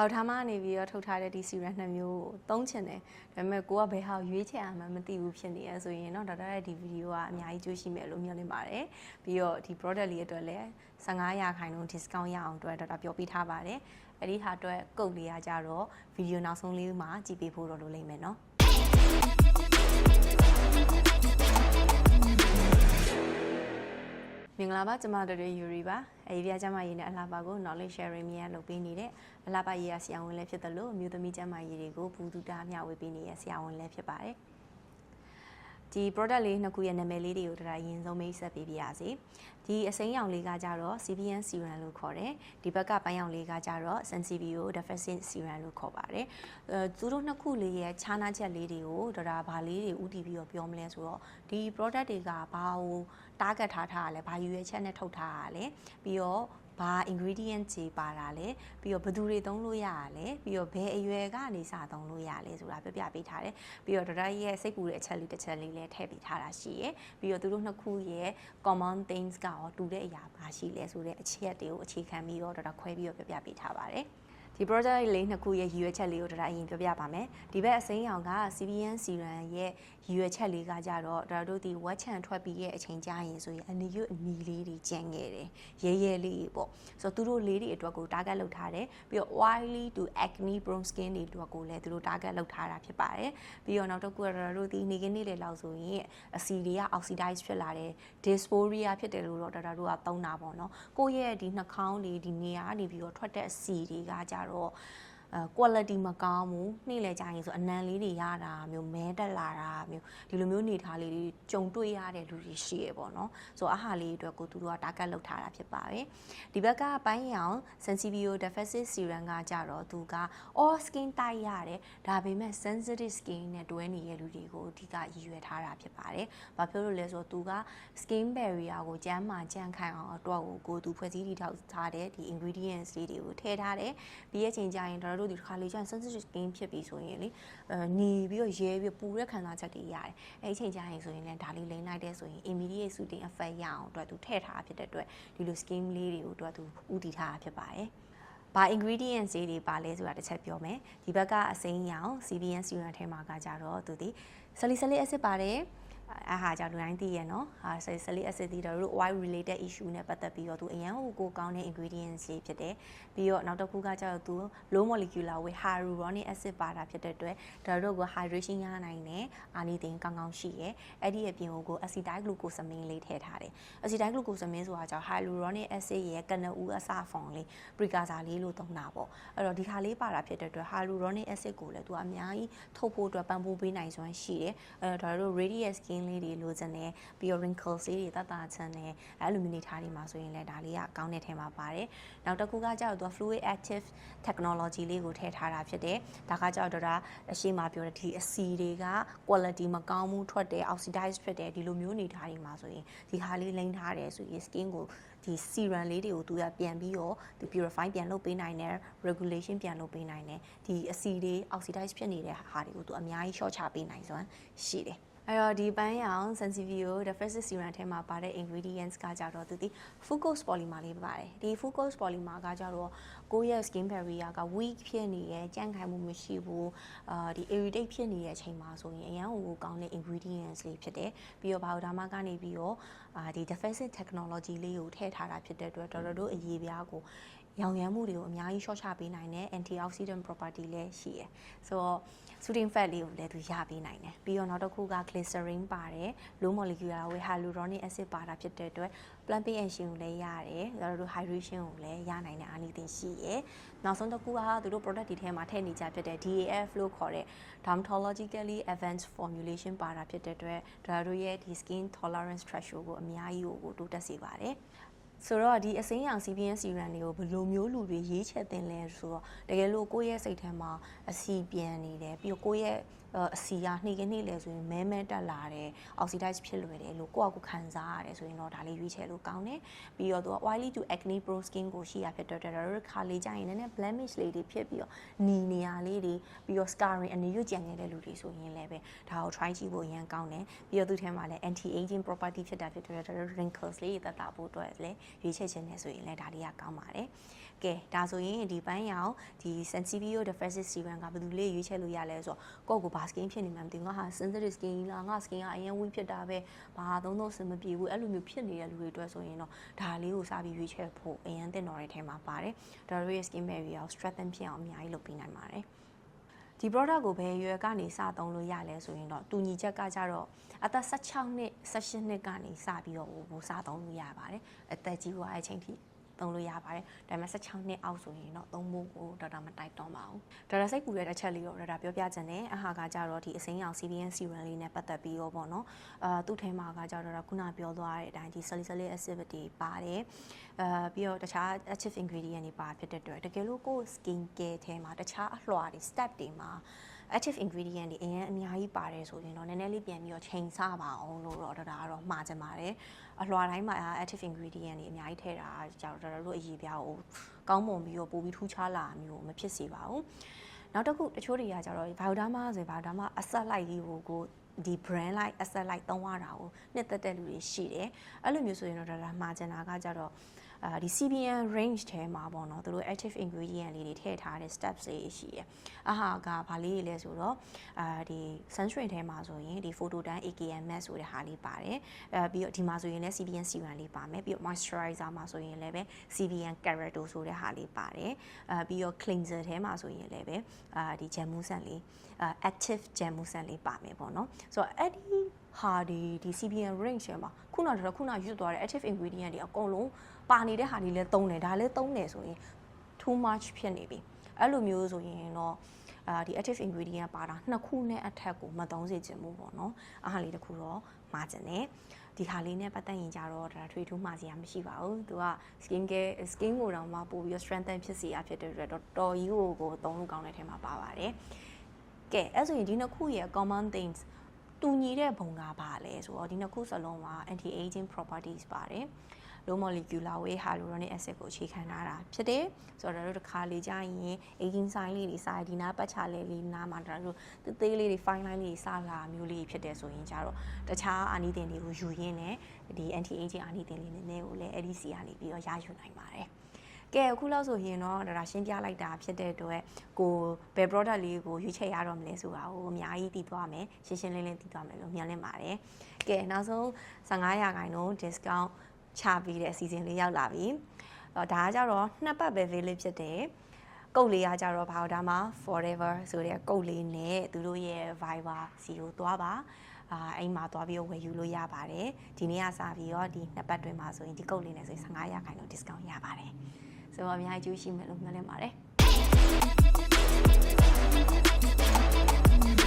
ဘောက်ထားမနေပြီးတော့ထုတ်ထားတဲ့ဒီ serum နှစ်မျိုးကိုသုံးချင်တယ်ဒါပေမဲ့ကိုကဘယ်ဟာရွေးချယ်အောင်မသိဘူးဖြစ်နေရဆိုရင်တော့ဒေါက်တာရဲ့ဒီဗီဒီယိုကအများကြီးကြိုးရှိမယ်လို့မျှော်လင့်ပါတယ်ပြီးတော့ဒီ product လေးအတွက်လည်း15ရာခိုင်နှုန်း discount ရအောင်အတွက်ဒေါက်တာပြောပြထားပါတယ်အဲ့ဒီဟာအတွက်ကုတ်လေးရကြတော့ဗီဒီယိုနောက်ဆုံးလေးမှာကြည့်ပေးဖို့တော့လိုလိမ့်မယ်နော် မင်္ဂလာပါကျွန်မတို့တွေယူရီပါအဲဒီပြကျမရေးနဲ့အလားပါကို knowledge sharing မြန်လုပ်ပေးနေတဲ့အလားပါရေးရဆရာဝန်လည်းဖြစ်တယ်လို့အမျိုးသမီးကျမရေးတွေကိုဘူဒူတာမျှဝေပေးနေတဲ့ဆရာဝန်လည်းဖြစ်ပါတယ် ဒီ product လေးနှစ်ခုရဲ့နာမည်လေးတွေကိုဒါအရင်ဆုံးမိတ်ဆက်ပေးပြရစီဒီအစိမ်းရောင်လေးကကြတော့ CBN serum လို့ခေါ်တယ်ဒီဘက်ကပန်းရောင်လေးကကြတော့ Sensibio deficit serum လို့ခေါ်ပါတယ်အဲသူတို့နှစ်ခုလေးရဲ့ခြားနားချက်လေးတွေကိုဒါဒါဘာလေးတွေဥတည်ပြီးတော့ပြောမလဲဆိုတော့ဒီ product တွေကဘာကို target ထားထားရလဲဘာရွေးချက်နဲ့ထုတ်ထားရလဲပြီးတော့ ဘာ ingredient တွေပါတာလဲပြီးတော့ဘယ်သူတွေသုံးလို့ရရလဲပြီးတော့ဘယ်အရွယ်ကနေစသုံးလို့ရလဲဆိုတာပြပြပေးထားတယ်ပြီးတော့ဒေါက်တာရဲ့စိတ်ပူတဲ့အချက်လေးတစ်ချက်လေးလည်းထည့်ပေးထားတာရှိရယ်ပြီးတော့သူတို့နှစ်ခုရဲ့ common things ကရောတူတဲ့အရာပါရှိလဲဆိုတဲ့အချက်တွေကိုအခြေခံပြီးတော့ဒေါက်တာခွဲပြီးတော့ပြပြပေးထားပါတယ် ဒီ project လေးနှစ်ခုရဲ့ရည်ရွယ်ချက်လေးကိုဒါအရင်ပြောပြပါမယ်ဒီဘက်အစိမ်းရောင်က CBN Serum ရဲ့ရည်ရွယ်ချက်လေးကကြတော့ဒါတို့ဒီဝက်ချန်ထွက်ပြီးရဲ့အချိန်ကြာရင်ဆိုရင်အနီရွအနီလေးတွေကျန်ခဲ့တယ်ရဲရဲလေးပေါ့ဆိုတော့သူတို့လေးတွေအတွက်ကို target လုပ်ထားတယ်ပြီးတော့ oily to acne prone skin တွေအတွက်ကိုလည်းသူတို့ target လုပ်ထားတာဖြစ်ပါတယ်ပြီးတော့နောက်တစ်ခုကတော့တို့ဒီနေကနေ့လေလောက်ဆိုရင်အစီတွေက oxidize ဖြစ်လာတယ် dysphoria ဖြစ်တယ်လို့တော့ဒါတို့ကသုံးတာပေါ့နော်ကိုယ့်ရဲ့ဒီနှာခေါင်းတွေဒီနေရာကနေပြီးတော့ထွက်တဲ့အစီတွေကကြတော့ 뭐? အဲ quality မကောင်းဘူးနှိမ့်လဲကြရင်ဆိုအနံလေးတွေရတာမျိုးမဲတက်လာတာမျိုးဒီလိုမျိုးနေထားလေးတွေကြုံတွေ့ရတဲ့လူတွေရှိရပေါ့နော်ဆိုတော့အဟာလေးအတွက်ကိုသူတို့က target လုပ်ထားတာဖြစ်ပါတယ်ဒီဘက်ကပိုင်းရောင် Sensibio deficit serum ကကြတော့သူက all skin type ရတယ်ဒါပေမဲ့ sensitive skin နဲ့တွဲနေတဲ့လူတွေကိုအဓိကရည်ရွယ်ထားတာဖြစ်ပါတယ်ဘာဖြစ်လို့လဲဆိုတော့သူက skin barrier ကိုကျန်းမာကြံ့ခိုင်အောင်အတွက်ကိုကိုသူဖွဲ့စည်းတည်ထောက်ထားတဲ့ဒီ ingredients လေးတွေကိုထည့်ထားတယ်ပြီးရဲ့ချိန်ကျရင်တို့တို့ဒီတစ်ခါလေးကျရင် sensitive skin ဖြစ်ပြီဆိုရင်လေအဲညီပြီးတော့ရဲပြီးပူတဲ့ခံစားချက်တွေရတယ်အဲဒီချိန်ကျရင်ဆိုရင်လည်းဒါလေးလိမ့်လိုက်တဲ့ဆိုရင် immediate soothing effect ရအောင်အတွက်သူထည့်ထားဖြစ်တဲ့အတွက်ဒီလို skin လေးတွေကိုအတွက်သူဥတည်ထားတာဖြစ်ပါတယ်ဘာ ingredients တွေပါလဲဆိုတာတစ်ချက်ပြောမယ်ဒီဘက်ကအစိမ်းရောင် CBN serum ထဲမှာကကြတော့သူဒီ salicylic acid ပါတယ် အဟာကြောင့်လူတိုင်းသိရနော်ဟာ salicylic acid ဒီတော့ oil related issue နဲ့ပတ်သက်ပြီးတော့သူအရန်ဟိုကိုကောင်းတဲ့ ingredients တွေဖြစ်တယ်ပြီးတော့နောက်တစ်ခုကကျတော့သူ low molecular weight hyaluronic acid ပါတာဖြစ်တဲ့အတွက်ဒါတို့က hydration ရနိုင်တယ်အာနိသင်ကောင်းကောင်းရှိရယ်အဲ့ဒီအပြင်ကို acetyl glucosamine လေးထည့်ထားတယ် acetyl glucosamine ဆိုတာကြောင့် hyaluronic acid ရဲ့ကနဦးအစဖောင်လေး precursor လေးလို့သုံးတာပေါ့အဲ့တော့ဒီခါလေးပါတာဖြစ်တဲ့အတွက် hyaluronic acid ကိုလည်းသူအများကြီးထုတ်ဖို့အတွက်ပံ့ပိုးပေးနိုင်စွမ်းရှိတယ်အဲ့တော့ဒါတို့ radiant skin လေးတွေလိုချင်တယ်ပြီးတော့ wrinkles လေးတွေတတ်တာချင်တယ်အဲ့လိုမျိုးနေထားတွေမှာဆိုရင်လည်းဒါလေးကကောင်းတဲ့ထဲမှာပါတယ်နောက်တစ်ခုကကျတော့သူက fluid active technology လေးကိုထည့်ထားတာဖြစ်တယ်ဒါကကျတော့ဒါအရှိမပြောတဲ့ဒီအစီတွေက quality မကောင်းမှုထွက်တယ် oxidize ဖြစ်တယ်ဒီလိုမျိုးနေထားတွေမှာဆိုရင်ဒီဟာလေးလိမ့်ထားတယ်ဆိုရင် skin ကိုဒီ serum လေးတွေကိုသူကပြန်ပြီးတော့ဒီ purify ပြန်လုပ်ပေးနိုင်တယ် regulation ပြန်လုပ်ပေးနိုင်တယ်ဒီအစီတွေ oxidize ဖြစ်နေတဲ့ဟာတွေကိုသူအများကြီး short ချပေးနိုင်စွမ်းရှိတယ် အဲ့တော့ဒီပန်းရောင် Sensivio deficit serum ထဲမှာပါတဲ့ ingredients ကကြတော့သူဒီ fucose polymer လေးပါတယ်ဒီ fucose polymer ကကြတော့ကိုယ့်ရဲ့ skin barrier က weak ဖြစ်နေရဲ့ကြန့်ခိုင်မှုမရှိဘူးအာဒီ irritate ဖြစ်နေတဲ့အချိန်မှာဆိုရင်အရန်ဟိုကောင်းတဲ့ ingredients လေးဖြစ်တယ်ပြီးတော့ဘာလို့ဒါမှကနေပြီးတော့အာဒီ deficit technology လေးကိုထည့်ထားတာဖြစ်တဲ့အတွက်တော်တော်တို့အရေးပြားကိုရောင်ရမ်းမှုတွေကိုအများကြီး short ချပေးနိုင်တယ် antioxidant property လည်းရှိရယ်ဆိုတော့ soothing fat လေးကိုလည်းသူရပေးနိုင်တယ်ပြီးတော့နောက်တစ်ခုက glycerin ပါတယ် low molecular weight hyaluronic acid ပါတာဖြစ်တဲ့အတွက် plumping action ကိုလည်းရတယ်ဒါတို့ hydration ကိုလည်းရနိုင်တဲ့အားနည်းတင်ရှိရယ်နောက်ဆုံးတစ်ခုကသူတို့ product တွေထဲမှာထည့်နေကြဖြစ်တဲ့ DAF လို့ခေါ်တဲ့ dermatologically advanced formulation ပါတာဖြစ်တဲ့အတွက်ဒါတို့ရဲ့ဒီ skin tolerance threshold ကိုအများကြီးကိုတိုးတက်စေပါတယ် ဆိုတော့ဒီအစိမ်းရောင် CBN serum တွေကိုဘယ်လိုမျိုးလူတွေရေးချက်တင်လဲဆိုတော့တကယ်လို့ကိုယ့်ရဲ့စိတ်ထဲမှာအစီပြန်နေတယ်ပြီးတော့ကိုယ့်ရဲ့ အစီကနှိမ့်ကနေလဲဆိုရင်မဲမဲတက်လာတယ် oxidize ဖြစ်လွယ်တယ်လို့ကိုယ့်အကူခံစားရတယ်ဆိုရင်တော့ဒါလေးရွေးချယ်လို့ကောင်းတယ်ပြီးတော့သူက oily to acne prone skin ကိုရှိရဖြစ်တဲ့အတွက်ဒါခါလေးကြရင်လည်း blemish လေးတွေဖြစ်ပြီးတော့နီနေရလေးတွေပြီးတော့ scarring အနေရွကြံနေတဲ့လူတွေဆိုရင်လည်းပဲဒါကို try ကြည့်ဖို့အရင်ကောင်းတယ်ပြီးတော့သူထဲမှာလည်း anti aging property ဖြစ်တာဖြစ်တဲ့အတွက် wrinkles လေးတွေတက်တာဖို့အတွက်လည်းရွေးချယ်ခြင်းနဲ့ဆိုရင်လည်းဒါလေးကကောင်းပါတယ် ကဲဒါဆိုရင်ဒီပန်းရောင်ဒီ Sensibio Defensive Serum ကဘယ်သူလေးရွေးချယ်လို့ရလဲဆိုတော့ကိုယ့်ကိုဘာ skin ဖြစ်နေမှမသိဘူးငါဟာ sensitive skin လားငါ skin ကအရင် weak ဖြစ်တာပဲဘာသုံးသုံးစင်မပြေဘူးအဲ့လိုမျိုးဖြစ်နေတဲ့လူတွေအတွက်ဆိုရင်တော့ဒါလေးကိုစပြီးရွေးချယ်ဖို့အရင်တင်တော်တဲ့ထဲမှာပါတယ်ဒါတို့ရဲ့ skin barrier ကို strengthen ဖြစ်အောင်အများကြီးလုပ်ပေးနိုင်ပါတယ်ဒီ product ကိုဘယ်ရွယ်ကနေစသုံးလို့ရလဲဆိုရင်တော့တူညီချက်ကကြတော့အသက်16နှစ်18နှစ်ကနေစပြီးတော့ဟိုစသုံးလို့ရပါတယ်အသက်ကြီးသွားတဲ့အချိန်ထိ သုံးလို့ရပါတယ်ဒါပေမဲ့16နှစ်အောက်ဆိုရင်တော့သုံးဖို့ကိုဒေါက်တာမတိုက်တော့ပါဘူးဒေါက်တာစိတ်ပူတဲ့တစ်ချက်လေးတော့ဒေါက်တာပြောပြချင်တယ်အဟာကကြတော့ဒီအစိမ်းရောင် CBN serum လေးနဲ့ပတ်သက်ပြီးတော့ပေါ့နော်အာသူ့ထဲမှာကကြတော့ခုနပြောသွားတဲ့အတိုင်းဒီ salicylic acid ပါတယ်အာပြီးတော့တခြား active ingredient တွေပါဖြစ်တဲ့အတွက်တကယ်လို့ကိုယ် skin care ထဲမှာတခြားအလွှာတွေ step တွေမှာ active ingredient တွေအရင်အများကြီးပါတယ်ဆိုရင်တော့နည်းနည်းလေးပြန်ပြီးတော့ချိန်ဆပါအောင်လို့တော့ဒါကတော့မှာချင်ပါတယ်အလွှာတိုင်းမှာ active ingredient တွေအများကြီးထည့်တာကြောင့်တော်တော်တို့အရေးပြားကိုကောင်းမွန်ပြီးတော့ပိုပြီးထူးခြားလာမျိုးမဖြစ်စေပါဘူးနောက်တစ်ခုတချို့တွေကကြတော့ bioderma ဆိုရင် bioderma အဆက်လိုက်လေးကိုကိုဒီ brand like asset like သုံးရတာကိုနှစ်သက်တဲ့လူတွေရှိတယ်အဲ့လိုမျိုးဆိုရင်တော့ဒါမှာကျင်တာကကြတော့ အာဒီ CBN range ထဲမှာပေါ့နော်သူတို့ active ingredient လေးတွေထည့်ထားတဲ့ steps လေးရှိရယ်အဟာကဘာလေးတွေလဲဆိုတော့အာဒီ sunscreen ထဲမှာဆိုရင်ဒီ phototan AKM mask ဆိုတဲ့ဟာလေးပါတယ်အဲပြီးတော့ဒီမှာဆိုရင်လည်း CBN serum လေးပါမယ်ပြီးတော့ moisturizer မှာဆိုရင်လည်းပဲ CBN Kerato ဆိုတဲ့ဟာလေးပါတယ်အဲပြီးတော့ cleanser ထဲမှာဆိုရင်လည်းပဲအာဒီ gel mousse လေး active gel mousse လေးပါမယ်ပေါ့နော်ဆိုတော့အဲ့ဒီဟာဒီဒီ CBN range ထဲမှာခုနကတော့ခုနရွတ်သွားတဲ့ active ingredient တွေအကုန်လုံး ပါနေတဲ့ဟာတွေလည်းသုံးတယ်ဒါလည်းသုံးတယ်ဆိုရင် too much ဖြစ်နေပြီအဲ့လိုမျိုးဆိုရင်တော့အာဒီ active ingredient ပါတာနှစ်ခုနဲ့အထက်ကိုမသုံးစေချင်ဘူးပေါ့နော်အားဟာလေးတစ်ခုတော့မှာချင်တယ်ဒီဟာလေးနဲ့ပတ်သက်ရင်ကြတော့ဒါထွေထူးမှာစရာမရှိပါဘူးသူက skin care skin ကိုတော့မှပို့ပြီး strengthen ဖြစ်စေရဖြစ်တဲ့အတွက်တော့တော်ကြီးကိုကိုသုံးလို့ကောင်းတဲ့ထဲမှာပါပါတယ်ကဲအဲ့ဆိုရင်ဒီနှစ်ခုရဲ့ common things တူညီတဲ့ဘုံကပါလဲဆိုတော့ဒီနှစ်ခုစလုံးမှာ anti aging properties ပါတယ် low molecular weight hyaluronic acid ကိုအခြေခံထားတာဖြစ်တယ်ဆိုတော့တို့တစ်ခါလေးကြာရင် aging sign လေးတွေစာဒီနာပတ်ချလဲလေးနားမှာတို့သေးသေးလေးတွေ fine line လေးစလာမျိုးလေးဖြစ်တယ်ဆိုရင်ကြတော့တခြားအာနိသင်တွေကိုယူရင်းနဲ့ဒီ anti aging အာနိသင်လေးနည်းနည်းကိုလည်းအဲ့ဒီစီကနေပြီးတော့ရယူနိုင်ပါတယ်ကဲအခုလောက်ဆိုရင်တော့ဒါရှင်းပြလိုက်တာဖြစ်တဲ့အတွက်ကိုဘယ် product လေးကိုရွေးချယ်ရတော့မလဲဆိုတာကိုအများကြီးသိသွားမယ်ရှင်းရှင်းလင်းလင်းသိသွားမယ်လို့မျှော်လင့်ပါတယ်ကဲနောက်ဆုံး15ရာခိုင်နှုန်း discount ချပေးတဲ့အစီအစဉ်လေးရောက်လာပြီ။ဒါကကြတော့နှစ်ပတ်ပဲ valid ဖြစ်တယ်။ကုတ်လေးကကြတော့ဘာလို့ဒါမှ forever ဆိုတဲ့ကုတ်လေးနဲ့သူတို့ရဲ့ Viber စီကိုသွားပါ။အာအိမ်မှာသွားပြီးတော့ဝယ်ယူလို့ရပါတယ်။ဒီနေ့ကစပြီးတော့ဒီနှစ်ပတ်တွင်မှာဆိုရင်ဒီကုတ်လေးနဲ့ဆိုရင်15ရာခိုင်နှုန်း discount ရပါတယ်။ဆိုတော့အများကြီးကျိုးရှိမယ်လို့မျှော်လင့်ပါတယ်။